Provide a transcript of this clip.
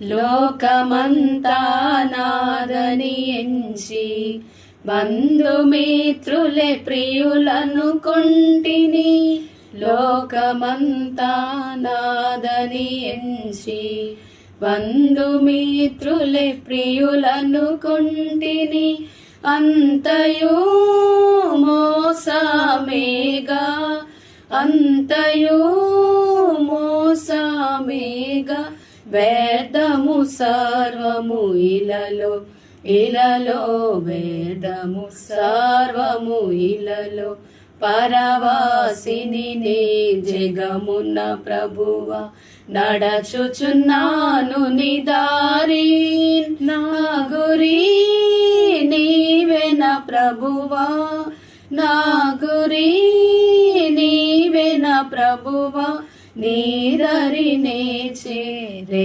లోకమంతా నాదని ఎంచి బంధుమిత్రులే ప్రియులను కొంటిని లోకమంతా నాదని ఎంచి బంధుమిత్రులే ప్రియులను కొంటిని అంతయు మోసమేగా అంతయు మోసమేగా వేదము సర్వము ఇలలో ఇలలో వేదము సర్వము ఇలలో. పరవాసిని నే జగమున్న ప్రభువ నడచుచున్నాను నిదారి నా గురి నీవెన ప్రభువా నా గురి నీవెన ప్రభువా. నీదరి నే